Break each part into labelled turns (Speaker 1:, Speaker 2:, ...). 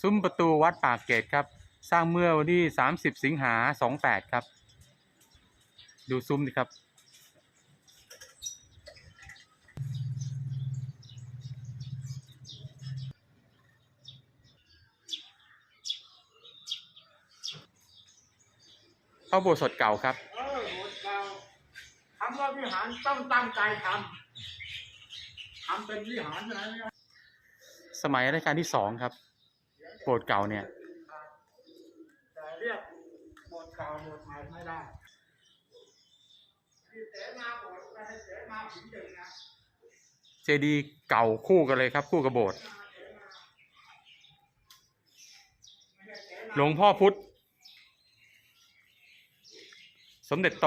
Speaker 1: ซุ้มประตูวัดปากเกร็ดครับ สร้างเมื่อวันที่ 30 สิงหา 28 ครับ ดูซุ้มดิครับพระอุโบสถเก่าครับ
Speaker 2: เออโบสถ์เก่าคำว่าวิหารต้องตั้งใจทำทำเป็นวิหารอะไรไม่ได้
Speaker 1: สมัยรัชกาลที่สองครับ โบสถ์เก่าเนี่ย
Speaker 2: แต่เรียกโบสถ์เก่าโบสถ์ใหม่ไม่ได้ที่เสนาโบสถ์ไม่ให้เสนาผิงดึงนะ
Speaker 1: เจดีย์เก่าคู่กันเลยครับ คู่กับโบสถ์หลวงพ่อพุธสมเด็จโต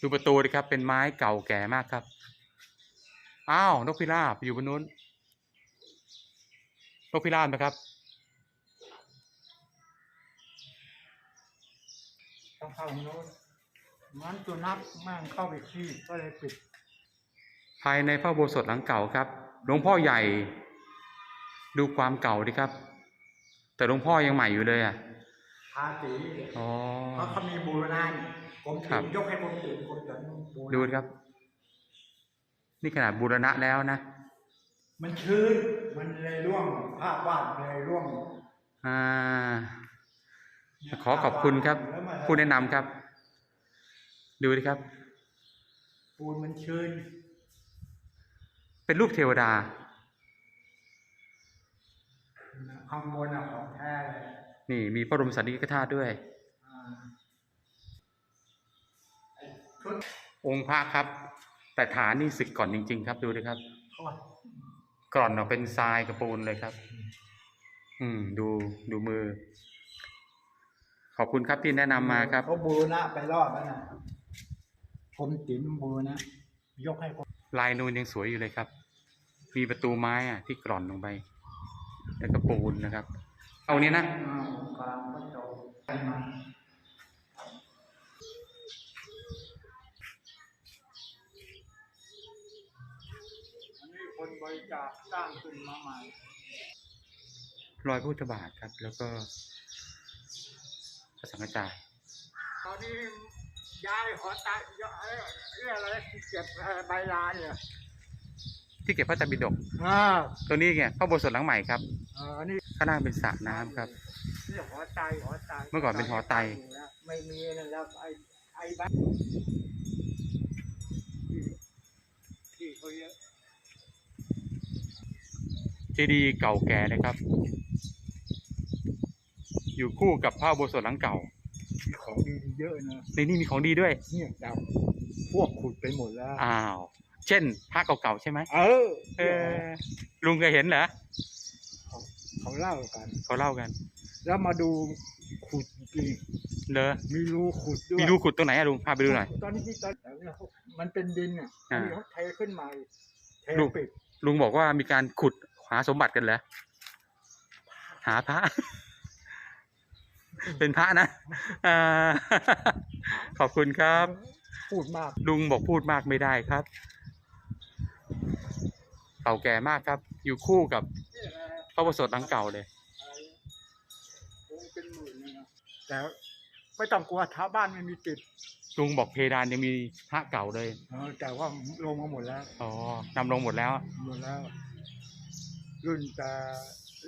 Speaker 1: ดูประตูดิครับ เป็นไม้เก่าแก่มากครับ อ้าว นกพิราบอยู่บนนู้น นกพิราบไหมครับ
Speaker 2: ต้องเข้าโน้นมันตัวนักแม่งเข้าไปขี้ก็เลยปิด
Speaker 1: ภายในพระอุโบสถหลังเก่าครับหลวงพ่อใหญ่ ดูความเก่าดิครับ แต่หลวงพ่อยังใหม่อยู่เลยอะ
Speaker 2: ทาสี
Speaker 1: อ๋อ
Speaker 2: เพราะเขามีบูรณะกรม
Speaker 1: ครั
Speaker 2: ศิ
Speaker 1: บ
Speaker 2: ลป์ยกให้กรมศิลป์กรมศิลป์บูรณะ
Speaker 1: ดูดิครับ นี่ขนาดบูรณะแล้วนะ
Speaker 2: มันชื้น มันเลยร่วงภาพวาดเลยร่วง
Speaker 1: อ่า ขอขอบคุณครับ ผู้แนะนำครับ ดูดิครับ
Speaker 2: ปูนมันชื้น
Speaker 1: เป็นรูปเทวดา
Speaker 2: ข้างบนอะของแท้เลย
Speaker 1: นี่ มีพระบรมสารีริกธาตุด้วย
Speaker 2: อ่าไอ้ชุด
Speaker 1: องค์พระครับ แต่ฐานนี่สึกก่อนจริง ๆ ครับดูดิครับ
Speaker 2: เขาว่า
Speaker 1: กร่อนออกเป็นทรายกระปูนเลยครับ อืม ดูดูมือ ขอบคุณครับที่แนะนำมาครับ
Speaker 2: เขาบูรณะไปรอบแล้วนะกรมศิลป์บูรณะยกให้กรม
Speaker 1: ลายนูนยังสวยอยู่เลยครับ มีประตูไม้อะที่กร่อนลงไปแล้วก็ปูนนะครับ เอานี้นะ
Speaker 2: อ่ากลางพระโจไปมาอันนี้คน บริจาคสร้างขึ้นมาใหม่
Speaker 1: รอยพระพุทธบาทครับ แล้วก็พระสังฆจาย
Speaker 2: ตอนนี้ย้ายหอตายเรื่องอะไรที่เก็บเอ่อใบลานเนี่ย
Speaker 1: ที่เก็บพระไตรปิฎก
Speaker 2: อ่า
Speaker 1: ตัวนี้ไงพระอุโบสถหลังใหม่ครับ
Speaker 2: เอออันนี้
Speaker 1: ข้างล่างเป็นสระน้ำครับ
Speaker 2: นี่หอไตหอไต
Speaker 1: เมื่อก่อนเป็นหอไต
Speaker 2: ไม่มีนั่นแล้วไอ้ไอ้บ้านที่เขาเยอะ
Speaker 1: เจดีย์เก่าแก่นะครับ อยู่คู่กับพระอุโบสถหลังเก่า
Speaker 2: มีของดีๆเยอะนะ
Speaker 1: ในนี่มีของดีด้วย
Speaker 2: เนี่ยจับพวกขุดไปหมดแล้ว
Speaker 1: อ้าว เช่นพระเก่าๆใช่ไหม
Speaker 2: เออ
Speaker 1: เออลุงเคยเห็นเหรอ
Speaker 2: เขาเล่ากัน
Speaker 1: เขาเล่ากัน
Speaker 2: แล้วมาดูขุดจริง
Speaker 1: เลอ
Speaker 2: มีรูขุดด้วย
Speaker 1: มีรูขุดตรงไหนอะลุงพาไปดูหน่อย
Speaker 2: ตอนนี้ที่ตอนเนี่ยเขามันเป็นดินอะ
Speaker 1: อ่า
Speaker 2: อันนี้เขาเทขึ้นมาเท
Speaker 1: ดู
Speaker 2: ปิด
Speaker 1: ลุงบอกว่ามีการขุด หาสมบัติกันเหรอหาพระ เป็นพระนะอ่าขอบคุณครับ
Speaker 2: พูดมาก
Speaker 1: ลุงบอกพูดมากไม่ได้ครับเก่าแก่มากครับ อยู่คู่กับพระอุโบสถหลังเก่าเลย
Speaker 2: คงเป็นหมื่นเลยนะแต่ไม่ต้องกลัวท้าบ้านไม่มีติด
Speaker 1: ลุงบอกเพดานยังมีพระเก่าเลย
Speaker 2: เออแต่ว่าลงมาหมดแล้ว
Speaker 1: อ๋อนำลงหมดแล้ว
Speaker 2: หมดแล้ว รุ่นแต่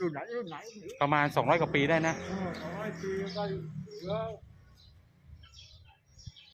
Speaker 2: รุ่นไหนรุ่นไหน
Speaker 1: ประมาณ 200 กว่าปีได้นะ
Speaker 2: เออร้อยปีก็เหลือ